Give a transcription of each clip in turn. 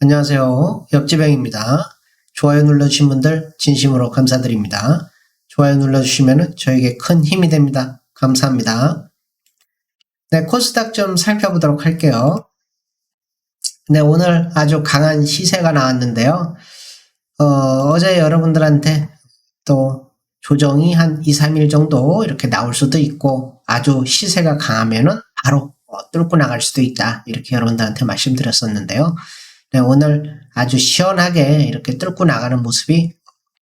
안녕하세요. 옆지병입니다. 좋아요 눌러주신 분들 진심으로 감사드립니다. 좋아요 눌러주시면 저에게 큰 힘이 됩니다. 감사합니다. 네, 코스닥 좀 살펴보도록 할게요. 네, 오늘 아주 강한 시세가 나왔는데요. 어, 제 여러분들한테 또 조정이 한 2, 3일 정도 이렇게 나올 수도 있고 아주 시세가 강하면은 바로 어, 뚫고 나갈 수도 있다. 이렇게 여러분들한테 말씀드렸었는데요. 네, 오늘 아주 시원하게 이렇게 뚫고 나가는 모습이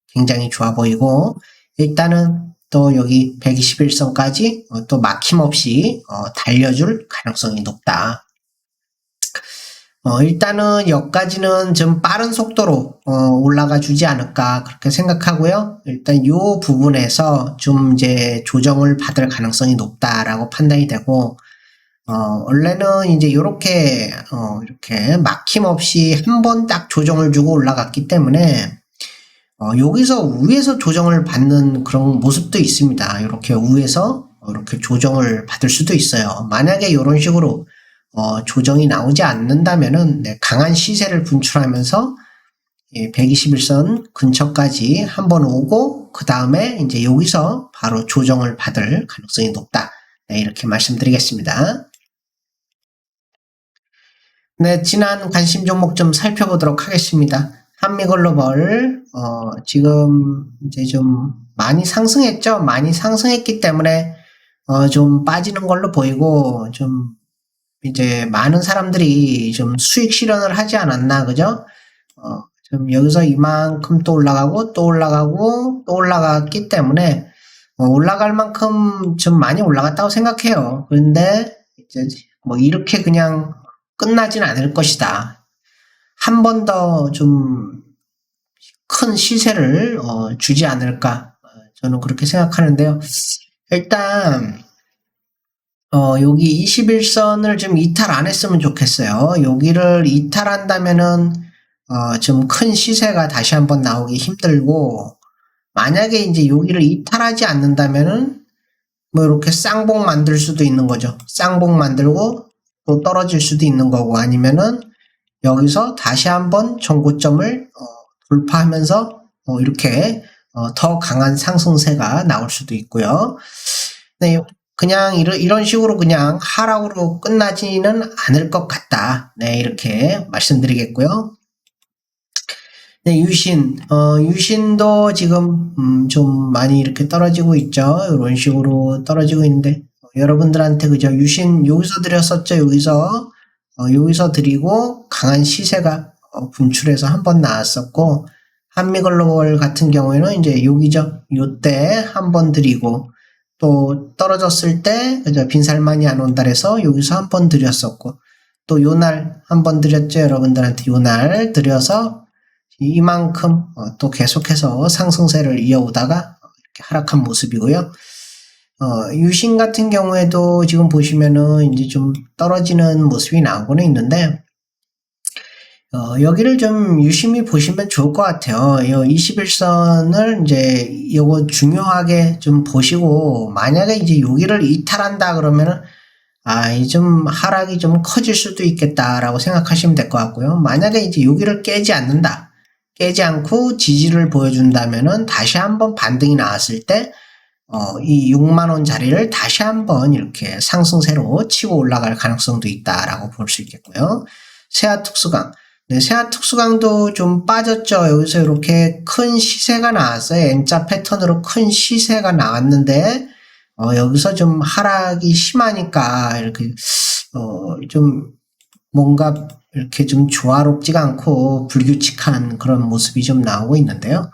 굉장히 좋아 보이고 일단은 또 여기 121선까지 어, 또 막힘없이 어, 달려줄 가능성이 높다. 어, 일단은 여기까지는 좀 빠른 속도로 어, 올라가 주지 않을까 그렇게 생각하고요. 일단 이 부분에서 좀 이제 조정을 받을 가능성이 높다라고 판단이 되고 어, 원래는 이제 이렇게 어, 이렇게 막힘없이 한 번 딱 조정을 주고 올라갔기 때문에 어, 여기서 위에서 조정을 받는 그런 모습도 있습니다. 이렇게 위에서 이렇게 조정을 받을 수도 있어요. 만약에 이런 식으로 어, 조정이 나오지 않는다면은 네, 강한 시세를 분출하면서 예, 121선 근처까지 한번 오고 그 다음에 이제 여기서 바로 조정을 받을 가능성이 높다. 네, 이렇게 말씀드리겠습니다. 네, 지난 관심 종목 좀 살펴보도록 하겠습니다. 한미글로벌 어, 지금 이제 좀 많이 상승했죠. 많이 상승했기 때문에 어, 좀 빠지는 걸로 보이고 좀 이제 많은 사람들이 좀 수익 실현을 하지 않았나 그죠? 어, 좀 여기서 이만큼 또 올라가고 또 올라가고 또 올라갔기 때문에 어, 올라갈 만큼 좀 많이 올라갔다고 생각해요. 그런데 이제 뭐 이렇게 그냥 끝나진 않을 것이다. 한 번 더 좀 큰 시세를 어, 주지 않을까 어, 저는 그렇게 생각하는데요. 일단 어, 여기 21선을 좀 이탈 안 했으면 좋겠어요. 여기를 이탈한다면은 어, 좀 큰 시세가 다시 한번 나오기 힘들고 만약에 이제 여기를 이탈하지 않는다면은 뭐 이렇게 쌍봉 만들 수도 있는 거죠. 쌍봉 만들고 또 떨어질 수도 있는 거고 아니면은 여기서 다시 한번 정고점을 어, 돌파하면서 어, 이렇게 어, 더 강한 상승세가 나올 수도 있고요. 네, 그냥 이런, 이런 식으로 그냥 하락으로 끝나지는 않을 것 같다. 네, 이렇게 말씀드리겠고요. 네, 유신, 어, 유신도 지금, 음, 좀 많이 이렇게 떨어지고 있죠. 이런 식으로 떨어지고 있는데, 어, 여러분들한테 그죠. 유신 여기서 드렸었죠. 여기서, 어, 여기서 드리고 강한 시세가 어, 분출해서 한 번 나왔었고, 한미글로벌 같은 경우에는 이제 여기죠. 요때 한 번 드리고, 또 떨어졌을 때 그죠 빈살만이 안 온다 해서 여기서 한 번 드렸었고 또 요 날 한 번 드렸죠 여러분들한테 요 날 드려서 이만큼 어, 또 계속해서 상승세를 이어오다가 하락한 모습이고요. 어, 유신 같은 경우에도 지금 보시면은 이제 좀 떨어지는 모습이 나오고는 있는데 어, 여기를 좀 유심히 보시면 좋을 것 같아요. 이 21선을 이제 이거 중요하게 좀 보시고 만약에 이제 여기를 이탈한다 그러면은 아, 이 좀 하락이 좀 커질 수도 있겠다라고 생각하시면 될 것 같고요. 만약에 이제 여기를 깨지 않는다. 깨지 않고 지지를 보여준다면은 다시 한번 반등이 나왔을 때 어, 이 6만 원 자리를 다시 한번 이렇게 상승세로 치고 올라갈 가능성도 있다라고 볼 수 있겠고요. 세아 특수강. 네, 세아 특수강도 좀 빠졌죠. 여기서 이렇게 큰 시세가 나왔어요. N자 패턴으로 큰 시세가 나왔는데, 어, 여기서 좀 하락이 심하니까, 이렇게, 어, 좀, 뭔가, 이렇게 좀 조화롭지가 않고, 불규칙한 그런 모습이 좀 나오고 있는데요.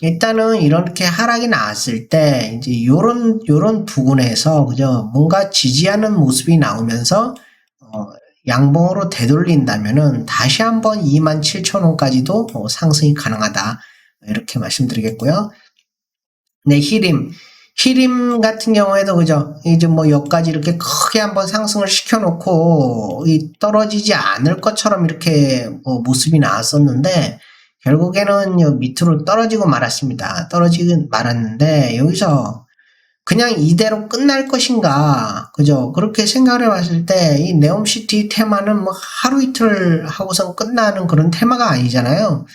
일단은 이렇게 하락이 나왔을 때, 이제 요런, 요런 부분에서, 그죠? 뭔가 지지하는 모습이 나오면서, 어, 양봉으로 되돌린다면은 다시 한번 27,000원까지도 어, 상승이 가능하다. 이렇게 말씀드리겠고요. 네, 히림. 히림 같은 경우에도 그죠. 이제 뭐 여기까지 이렇게 크게 한번 상승을 시켜놓고 이 떨어지지 않을 것처럼 이렇게 뭐 모습이 나왔었는데 결국에는 밑으로 떨어지고 말았습니다. 떨어지고 말았는데 여기서 그냥 이대로 끝날 것인가, 그죠? 그렇게 생각을 해봤을 때, 이 네옴시티 테마는 뭐 하루 이틀 하고선 끝나는 그런 테마가 아니잖아요.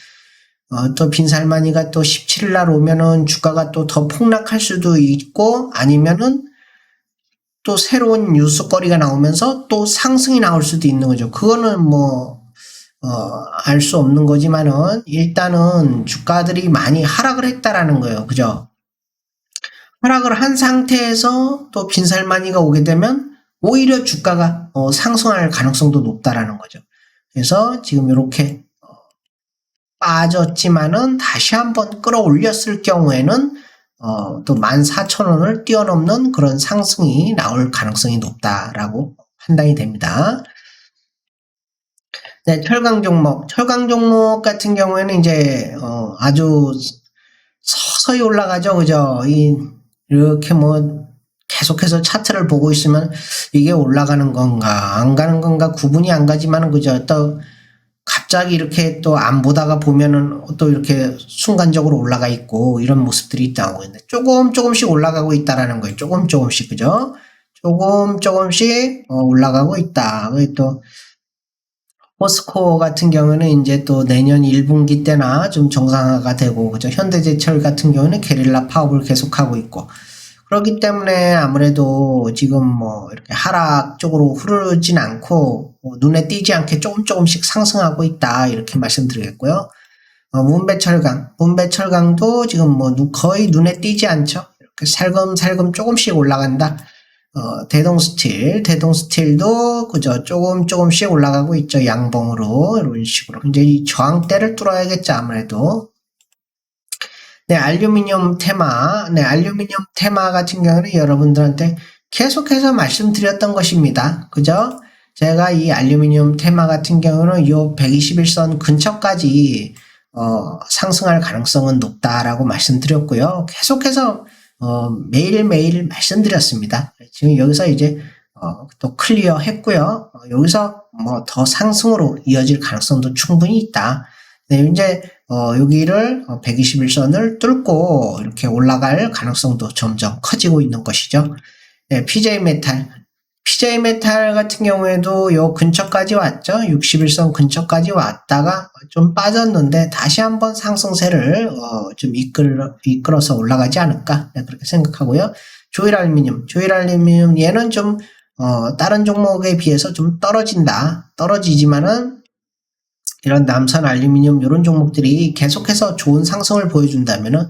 어, 또 빈살마니가 또 17일 날 오면은 주가가 또 더 폭락할 수도 있고, 아니면은 또 새로운 뉴스거리가 나오면서 또 상승이 나올 수도 있는 거죠. 그거는 뭐, 어, 알 수 없는 거지만은, 일단은 주가들이 많이 하락을 했다라는 거예요. 그죠? 하락을 한 상태에서 또 빈살마니가 오게 되면 오히려 주가가 어, 상승할 가능성도 높다라는 거죠. 그래서 지금 이렇게 어, 빠졌지만은 다시 한번 끌어올렸을 경우에는 어, 또 14,000원을 뛰어넘는 그런 상승이 나올 가능성이 높다라고 판단이 됩니다. 네, 철강 종목. 철강 종목 같은 경우에는 이제 어, 아주 서서히 올라가죠. 그죠? 이 이렇게 뭐 계속해서 차트를 보고 있으면 이게 올라가는 건가 안 가는 건가 구분이 안 가지만은 그죠 또 갑자기 이렇게 또 안 보다가 보면은 또 이렇게 순간적으로 올라가 있고 이런 모습들이 있다고 했는데 조금 조금씩 올라가고 있다라는 거예요 조금 조금씩 그죠 조금 조금씩 어, 올라가고 있다 그리고 또 포스코 같은 경우는 이제 또 내년 1분기 때나 좀 정상화가 되고, 그죠. 현대제철 같은 경우는 게릴라 파업을 계속하고 있고, 그렇기 때문에 아무래도 지금 뭐 이렇게 하락 쪽으로 흐르진 않고, 뭐 눈에 띄지 않게 조금 조금씩 상승하고 있다. 이렇게 말씀드리겠고요. 어, 문배철강, 문배철강도 지금 뭐 거의 눈에 띄지 않죠. 이렇게 살금살금 조금씩 올라간다. 어, 대동스틸, 대동스틸도 그저 조금 조금씩 올라가고 있죠. 양봉으로 이런 식으로. 이제 이 저항대를 뚫어야겠죠. 아무래도. 네, 알루미늄 테마. 네, 알루미늄 테마 같은 경우는 여러분들한테 계속해서 말씀드렸던 것입니다. 그죠? 제가 이 알루미늄 테마 같은 경우는 요 121선 근처까지 어, 상승할 가능성은 높다라고 말씀드렸고요. 계속해서 어, 매일매일 말씀드렸습니다. 지금 여기서 이제 어, 또 클리어 했고요. 어, 여기서 뭐 더 상승으로 이어질 가능성도 충분히 있다. 네, 이제 어, 여기를 121선을 뚫고 이렇게 올라갈 가능성도 점점 커지고 있는 것이죠. 네, PJ 메탈 PJ 메탈 같은 경우에도 요 근처까지 왔죠. 61선 근처까지 왔다가 좀 빠졌는데 다시 한번 상승세를 어, 좀 이끌어, 이끌어서 올라가지 않을까 네, 그렇게 생각하고요. 조일 알루미늄, 조일 알루미늄 얘는 좀 어, 다른 종목에 비해서 좀 떨어진다. 떨어지지만은 이런 남선 알루미늄 이런 종목들이 계속해서 좋은 상승을 보여준다면은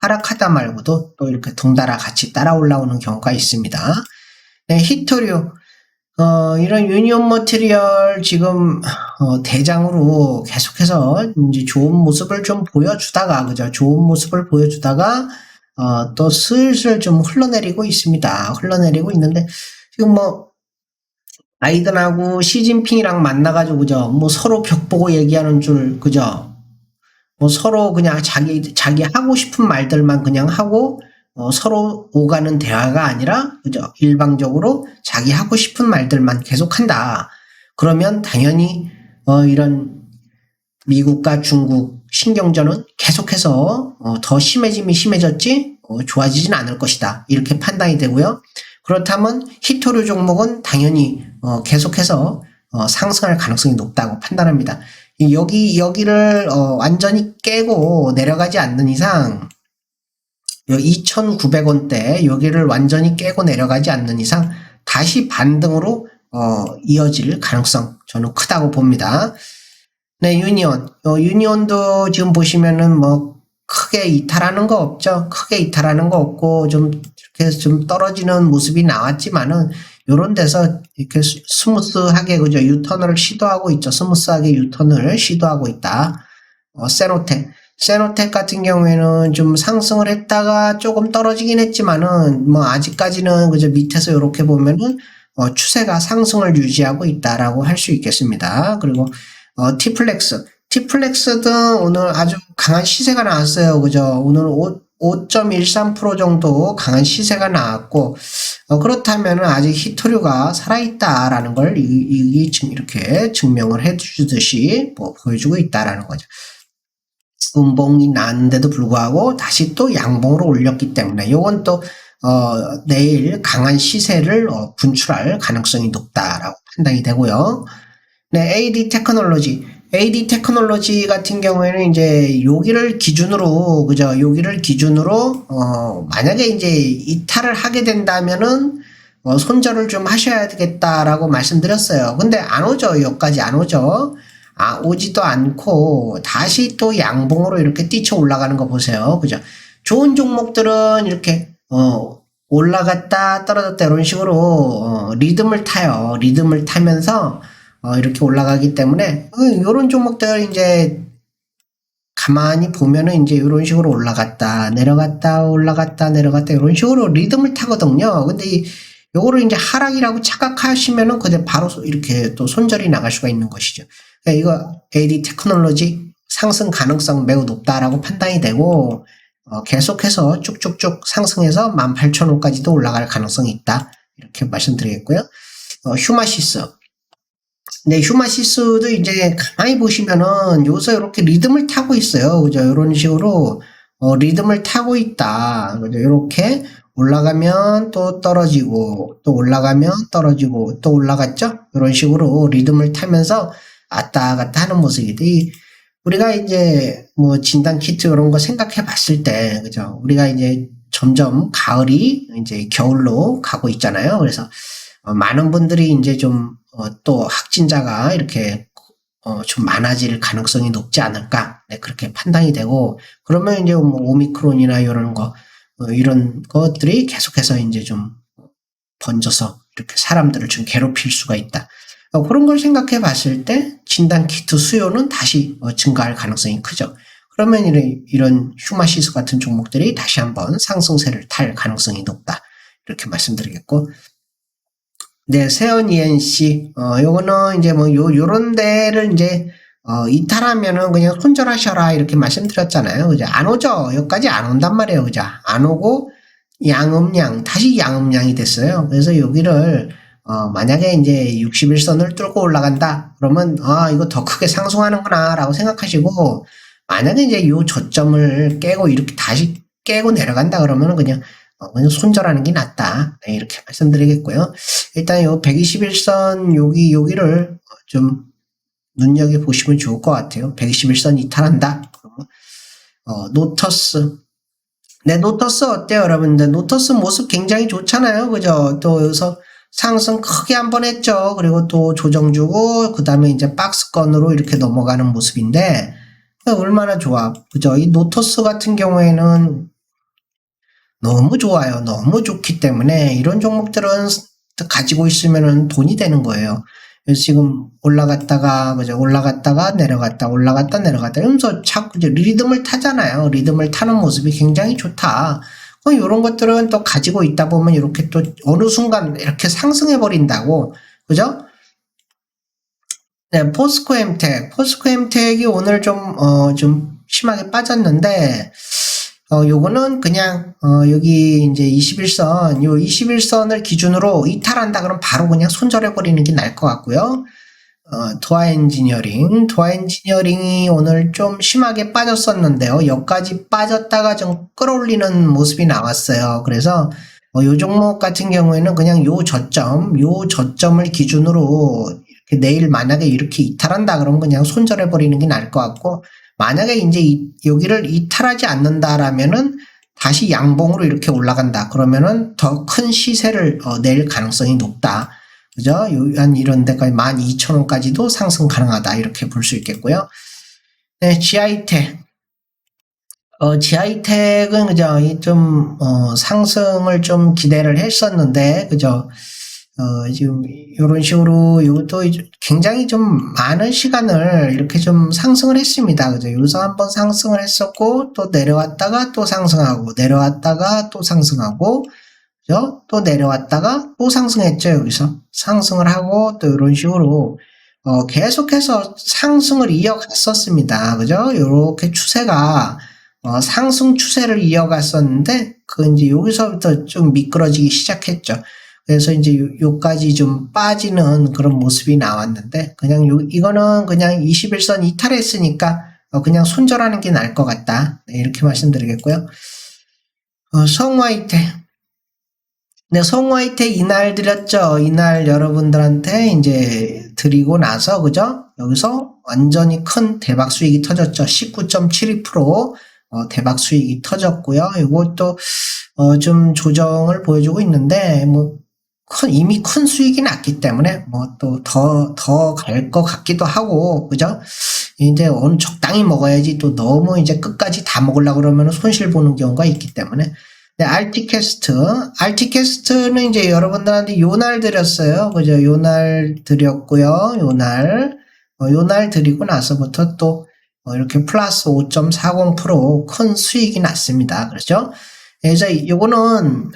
하락하다 말고도 또 이렇게 덩달아 같이 따라 올라오는 경우가 있습니다. 네, 히토류. 어, 이런 유니온 머티리얼 지금 어, 대장으로 계속해서 이제 좋은 모습을 좀 보여주다가 그죠? 좋은 모습을 보여주다가 어, 또 슬슬 좀 흘러내리고 있습니다. 흘러내리고 있는데 지금 뭐 바이든하고 시진핑이랑 만나가지고 그죠? 뭐 서로 벽 보고 얘기하는 줄 그죠? 뭐 서로 그냥 자기 자기 하고 싶은 말들만 그냥 하고 어, 서로 오가는 대화가 아니라 그죠 일방적으로 자기 하고 싶은 말들만 계속한다. 그러면 당연히 어, 이런 미국과 중국 신경전은 계속해서 어, 더 심해짐이 심해졌지 어, 좋아지진 않을 것이다. 이렇게 판단이 되고요. 그렇다면 히토류 종목은 당연히 어, 계속해서 어, 상승할 가능성이 높다고 판단합니다. 여기 여기를 어, 완전히 깨고 내려가지 않는 이상 2,900원대 여기를 완전히 깨고 내려가지 않는 이상 다시 반등으로 어, 이어질 가능성 저는 크다고 봅니다. 네, 유니온. 어, 유니온도 지금 보시면은 뭐 크게 이탈하는 거 없죠. 크게 이탈하는 거 없고 좀 이렇게 좀 떨어지는 모습이 나왔지만은 요런 데서 이렇게 스무스하게 그죠 유턴을 시도하고 있죠. 스무스하게 유턴을 시도하고 있다. 어, 세노텍. 세노텍 같은 경우에는 좀 상승을 했다가 조금 떨어지긴 했지만은 뭐 아직까지는 그저 밑에서 이렇게 보면은 어, 추세가 상승을 유지하고 있다라고 할 수 있겠습니다. 그리고 어, 티플렉스, 티플렉스도 오늘 아주 강한 시세가 나왔어요. 그죠? 오늘 5.13% 정도 강한 시세가 나왔고 어, 그렇다면 아직 히토류가 살아있다라는 걸 이, 이, 이렇게 증명을 해주듯이 뭐 보여주고 있다라는 거죠. 음봉이 났는데도 불구하고 다시 또 양봉으로 올렸기 때문에 요건 또 어, 내일 강한 시세를 어, 분출할 가능성이 높다라고 판단이 되고요. 네, AD 테크놀로지. AD 테크놀로지 같은 경우에는 이제 여기를 기준으로, 그죠? 여기를 기준으로, 어, 만약에 이제 이탈을 하게 된다면은, 어, 손절을 좀 하셔야 되겠다라고 말씀드렸어요. 근데 안 오죠. 여기까지 안 오죠. 아, 오지도 않고, 다시 또 양봉으로 이렇게 뛰쳐 올라가는 거 보세요. 그죠? 좋은 종목들은 이렇게, 어, 올라갔다 떨어졌다 이런 식으로, 어, 리듬을 타요. 리듬을 타면서, 어, 이렇게 올라가기 때문에 이런 종목들 이제 가만히 보면은 이제 이런 식으로 올라갔다 내려갔다 올라갔다 내려갔다 이런 식으로 리듬을 타거든요. 근데 이 요거를 이제 하락이라고 착각하시면은 그때 바로 이렇게 또 손절이 나갈 수가 있는 것이죠. 그러니까 이거 AD 테크놀로지 상승 가능성 매우 높다라고 판단이 되고 어, 계속해서 쭉쭉쭉 상승해서 18,000원까지도 올라갈 가능성이 있다. 이렇게 말씀드리겠고요. 어, 휴마시스 네, 휴마시스도 이제 가만히 보시면은 요새 이렇게 리듬을 타고 있어요. 그죠? 이런 식으로 어, 리듬을 타고 있다. 그죠? 이렇게 올라가면 또 떨어지고 또 올라가면 떨어지고 또 올라갔죠? 이런 식으로 리듬을 타면서 왔다 갔다 하는 모습이지. 우리가 이제 뭐 진단 키트 이런 거 생각해 봤을 때, 그죠? 우리가 이제 점점 가을이 이제 겨울로 가고 있잖아요. 그래서 어, 많은 분들이 이제 좀 어, 또 확진자가 이렇게 어, 좀 많아질 가능성이 높지 않을까 네, 그렇게 판단이 되고 그러면 이제 뭐 오미크론이나 이런 거 어, 이런 것들이 계속해서 이제 좀 번져서 이렇게 사람들을 좀 괴롭힐 수가 있다. 어, 그런 걸 생각해 봤을 때 진단 키트 수요는 다시 어, 증가할 가능성이 크죠. 그러면 이런, 휴마시스 같은 종목들이 다시 한번 상승세를 탈 가능성이 높다. 이렇게 말씀드리겠고 네, 세연 ENC. 어, 요거는 이제 뭐, 요, 요런 데를 이제, 어, 이탈하면은 그냥 손절하셔라. 이렇게 말씀드렸잖아요. 그죠? 안 오죠? 여기까지 안 온단 말이에요. 그죠? 안 오고, 양음양, 다시 양음양이 됐어요. 그래서 여기를, 어, 만약에 이제 61선을 뚫고 올라간다. 그러면, 아, 이거 더 크게 상승하는구나. 라고 생각하시고, 만약에 이제 요 저점을 깨고 이렇게 다시 깨고 내려간다. 그러면은 그냥, 어, 그냥 손절하는 게 낫다. 네, 이렇게 말씀드리겠고요. 일단 요 121선 여기 여기를 좀 눈여겨 보시면 좋을 것 같아요. 121선 이탈한다. 어, 노터스. 네, 노터스 어때요, 여러분들? 노터스 모습 굉장히 좋잖아요. 그죠? 또 여기서 상승 크게 한 번 했죠. 그리고 또 조정 주고, 그 다음에 이제 박스권으로 이렇게 넘어가는 모습인데, 얼마나 좋아. 그죠? 이 노터스 같은 경우에는 너무 좋아요. 너무 좋기 때문에 이런 종목들은 가지고 있으면 돈이 되는 거예요. 지금 올라갔다가 그죠 올라갔다가 내려갔다 올라갔다 내려갔다 이러면서 자꾸 이제 리듬을 타잖아요. 리듬을 타는 모습이 굉장히 좋다. 이런 것들은 또 가지고 있다 보면 이렇게 또 어느 순간 이렇게 상승해 버린다고 그죠? 네, 포스코 엠텍, 포스코 엠텍이 오늘 좀, 어, 좀 심하게 빠졌는데, 어, 요거는 그냥, 어, 여기 이제 21선, 요 21선을 기준으로 이탈한다 그러면 바로 그냥 손절해버리는 게 나을 것 같고요. 어, 도아 엔지니어링. 도아 엔지니어링이 오늘 좀 심하게 빠졌었는데요. 여기까지 빠졌다가 좀 끌어올리는 모습이 나왔어요. 그래서, 어, 요 종목 같은 경우에는 그냥 요 저점, 요 저점을 기준으로 내일 만약에 이렇게 이탈한다 그러면 그냥 손절해 버리는 게 나을 것 같고, 만약에 이제 이, 여기를 이탈하지 않는다라면은 다시 양봉으로 이렇게 올라간다. 그러면은 더 큰 시세를 어, 낼 가능성이 높다. 그죠? 한 이런 데까지 12,000원까지도 상승 가능하다. 이렇게 볼 수 있겠고요. 네, GI텍. 어, GI텍은 그죠? 좀, 어, 상승을 좀 기대를 했었는데, 그죠? 어, 지금 이런 식으로 이것도 굉장히 좀 많은 시간을 이렇게 좀 상승을 했습니다. 그죠? 여기서 한번 상승을 했었고 또 내려왔다가 또 상승하고 내려왔다가 또 상승하고 그죠? 또 내려왔다가 또 상승했죠. 여기서 상승을 하고 또 이런 식으로 어, 계속해서 상승을 이어갔었습니다. 그죠? 이렇게 추세가 어, 상승 추세를 이어갔었는데 그 이제 여기서부터 좀 미끄러지기 시작했죠. 그래서 이제 요, 까지 좀 빠지는 그런 모습이 나왔는데 그냥 요, 이거는 그냥 21선 이탈했으니까 어, 그냥 손절하는 게 나을 것 같다. 네, 이렇게 말씀드리겠고요. 어, 성화이태. 네, 송화이트 이날 드렸죠. 이날 여러분들한테 이제 드리고 나서, 그죠? 여기서 완전히 큰 대박 수익이 터졌죠. 19.72% 어, 대박 수익이 터졌고요. 이것도 어, 좀 조정을 보여주고 있는데, 뭐, 큰, 이미 큰 수익이 났기 때문에, 뭐, 또 더, 더 갈 것 같기도 하고, 그죠? 이제 어느 적당히 먹어야지 또 너무 이제 끝까지 다 먹으려고 그러면 손실 보는 경우가 있기 때문에, 네, 알티캐스트. 알티캐스트는 이제 여러분들한테 요날 드렸어요. 그죠? 요날 드렸고요. 요날. 어, 요날 드리고 나서부터 또 어, 이렇게 플러스 5.40%큰 수익이 났습니다. 그렇죠? 그래서 요거는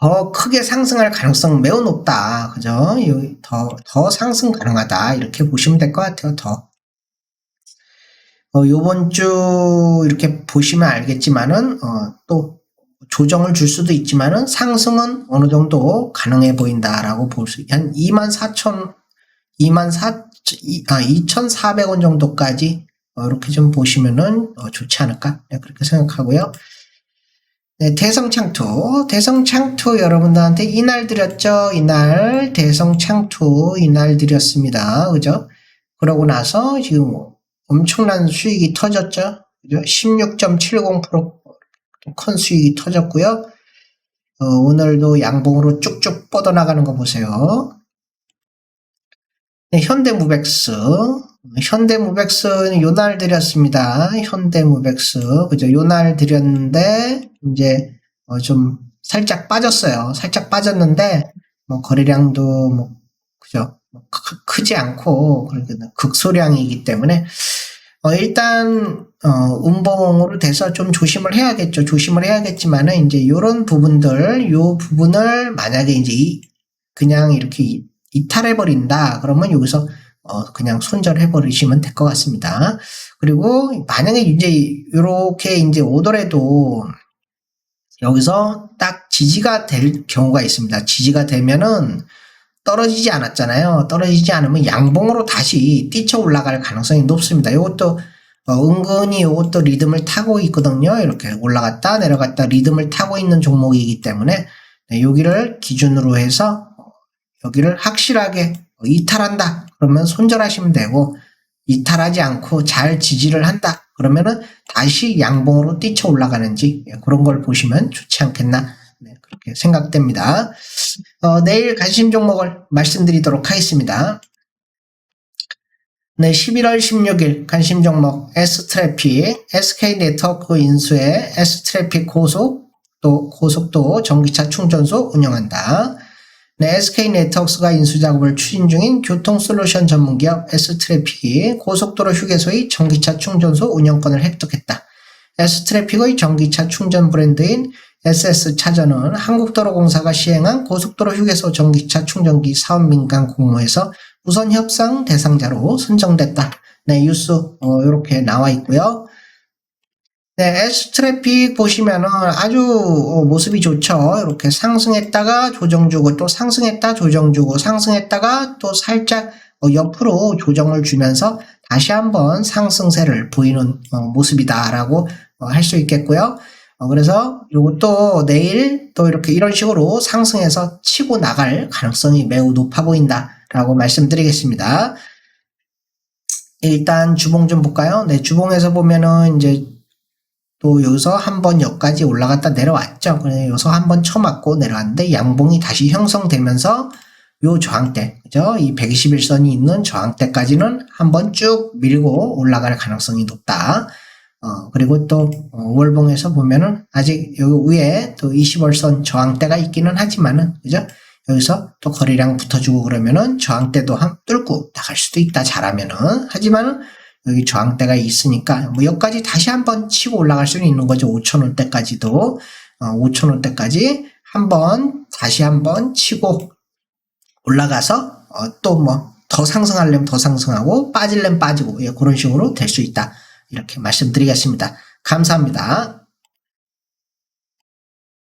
더 크게 상승할 가능성 매우 높다. 그죠? 요- 더, 더 상승 가능하다. 이렇게 보시면 될 것 같아요. 더. 어, 요번 주 이렇게 보시면 알겠지만은, 어, 또 조정을 줄 수도 있지만은 상승은 어느 정도 가능해 보인다라고 볼 수, 한 24,000, 24, 아, 2,400원 정도까지 어, 이렇게 좀 보시면은 어, 좋지 않을까? 네, 그렇게 생각하고요. 네, 대성창투. 대성창투 여러분들한테 이날 드렸죠? 이날. 대성창투 이날 드렸습니다. 그죠? 그러고 나서 지금 엄청난 수익이 터졌죠? 그죠? 16.70%큰 수익이 터졌고요. 어, 오늘도 양봉으로 쭉쭉 뻗어나가는 거 보세요. 네, 현대무백스. 현대무백스는 요날 드렸습니다. 현대무백스. 그죠? 요날 드렸는데, 이제, 어, 좀, 살짝 빠졌어요. 살짝 빠졌는데, 뭐, 거래량도, 뭐, 그죠? 뭐 크, 크지 않고, 극소량이기 때문에, 어, 일단, 어, 음봉으로 돼서 좀 조심을 해야겠죠. 조심을 해야겠지만은, 이제, 요런 부분들, 요 부분을 만약에 이제, 이, 그냥 이렇게 이- 이탈해 버린다. 그러면 여기서 어, 그냥 손절해 버리시면 될 것 같습니다. 그리고 만약에 이제 이렇게 이제 오더라도 여기서 딱 지지가 될 경우가 있습니다. 지지가 되면은 떨어지지 않았잖아요. 떨어지지 않으면 양봉으로 다시 뛰쳐 올라갈 가능성이 높습니다. 이것도 어, 은근히 이것도 리듬을 타고 있거든요. 이렇게 올라갔다 내려갔다 리듬을 타고 있는 종목이기 때문에 네, 여기를 기준으로 해서 여기를 확실하게 이탈한다. 그러면 손절하시면 되고 이탈하지 않고 잘 지지를 한다. 그러면은 다시 양봉으로 뛰쳐 올라가는지 예, 그런 걸 보시면 좋지 않겠나 생각됩니다. 어, 내일 관심 종목을 말씀드리도록 하겠습니다. 네, 11월 16일 관심 종목 S트래픽, SK 네트워크 인수의 S트래픽 고속 또 고속도 전기차 충전소 운영한다. 네, SK 네트워크스가 인수 작업을 추진 중인 교통 솔루션 전문 기업 S트래픽이 고속도로 휴게소의 전기차 충전소 운영권을 획득했다. S트래픽의 전기차 충전 브랜드인 SS 차전은 한국도로공사가 시행한 고속도로 휴게소 전기차 충전기 사업 민간 공모에서 우선 협상 대상자로 선정됐다. 네, 뉴스 어, 이렇게 나와 있고요. 네, S트래픽 보시면은 아주 어, 모습이 좋죠. 이렇게 상승했다가 조정 주고 또 상승했다 조정 주고 상승했다가 또 살짝 어, 옆으로 조정을 주면서 다시 한번 상승세를 보이는 어, 모습이다라고 할수 있겠고요. 어, 그래서 이것도 내일 또 이렇게 이런 식으로 상승해서 치고 나갈 가능성이 매우 높아 보인다라고 말씀드리겠습니다. 일단 주봉 좀 볼까요? 네, 주봉에서 보면은 이제 또 여기서 한 번 여기까지 올라갔다 내려왔죠. 그래서 여기서 한 번 쳐맞고 내려왔는데 양봉이 다시 형성되면서 요 저항대, 그죠? 이 121선이 있는 저항대까지는 한번 쭉 밀고 올라갈 가능성이 높다. 어, 그리고 또, 어, 월봉에서 보면은 아직 여기 위에 또 20월선 저항대가 있기는 하지만은, 그죠? 여기서 또 거래량 붙어주고 그러면은 저항대도 한 뚫고 나갈 수도 있다, 잘하면은. 하지만은 여기 저항대가 있으니까 뭐 여기까지 다시 한번 치고 올라갈 수는 있는 거죠. 5천원대까지도 어, 5천원대까지 한번 다시 한번 치고 올라가서 어, 또뭐 더 상승하려면 더 상승하고 빠질려면 빠지고 예, 그런 식으로 될 수 있다. 이렇게 말씀드리겠습니다. 감사합니다.